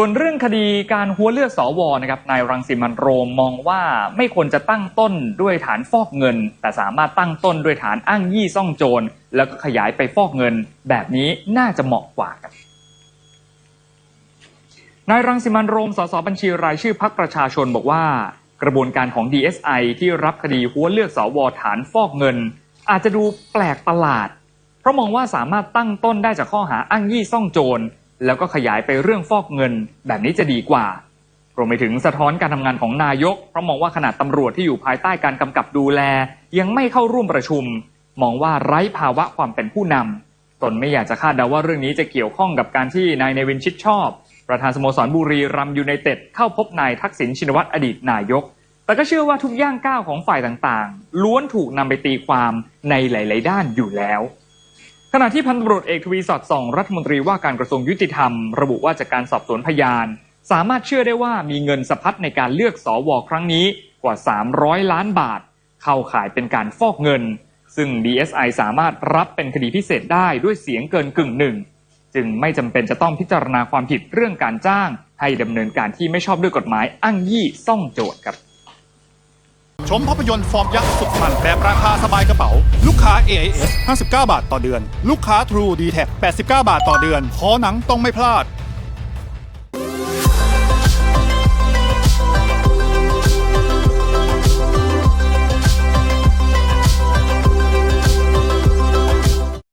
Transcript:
ส่วนเรื่องคดีการหัวเลือกสวนะครับนายรังสิมันโรมมองว่าไม่ควรจะตั้งต้นด้วยฐานฟอกเงิน แต่สามารถตั้งต้นด้วยฐานอ้างยี่ซ่องโจร แล้วก็ขยายไปฟอกเงิน แบบนี้น่าจะเหมาะกว่าครับนายรังสิมันโรมสสบัญชีรายชื่อพักประชาชนบอกว่า กระบวนการของ DSI ที่รับคดีหัวเลือกสวฐานฟอกเงิน อาจจะดูแปลกประหลาด เพราะมองว่าสามารถตั้งต้นได้จากข้อหาอ้างยี่ซ่องโจร แล้วก็ขยายไปเรื่องฟอกเงินแบบนี้จะดีกว่ารวมไปถึงสะท้อนการทำงานของนายก เพราะมองว่าขนาดตำรวจที่อยู่ภายใต้การกำกับดูแล ยังไม่เข้าร่วมประชุม มองว่าไร้ภาวะความเป็นผู้นำตนไม่อยากจะคาดเดาว่าเรื่องนี้จะเกี่ยวข้องกับการที่นายเนวินชิดชอบ ประธานสโมสรบุรีรัมยูไนเต็ดเข้าพบนายทักษิณชินวัตรอดีตนายก แต่ก็เชื่อว่าทุกย่างก้าวของฝ่ายต่างๆ ล้วนถูกนำไปตีความในหลาย ๆ ด้านอยู่แล้ว ขณะที่พันตำรวจเอกทวีสอดส่องรัฐมนตรีว่าการกระทรวงยุติธรรม ระบุว่าจากการสอบสวนพยาน สามารถเชื่อได้ว่ามีเงินสะพัดในการเลือกสอวครั้งนี้กว่า 300 ล้านบาท เข้าข่ายเป็นการฟอกเงิน ซึ่ง DSI สามารถรับเป็นคดีพิเศษได้ด้วยเสียงเกินกึ่งหนึ่งจึงไม่จำเป็นจะต้องพิจารณาความผิดเรื่องการจ้าง ให้ดำเนินการที่ไม่ชอบด้วยกฎหมายอ้างยี่ซ่องโจทย์ครับ ชมภาพยนตร์ฟอร์มยักษ์สุดมันแบบราคาสบายกระเป๋า ลูกค้า AIS 59 บาทต่อเดือน ลูกค้า True d t a c 89 บาทต่อเดือน ขอหนังต้องไม่พลาด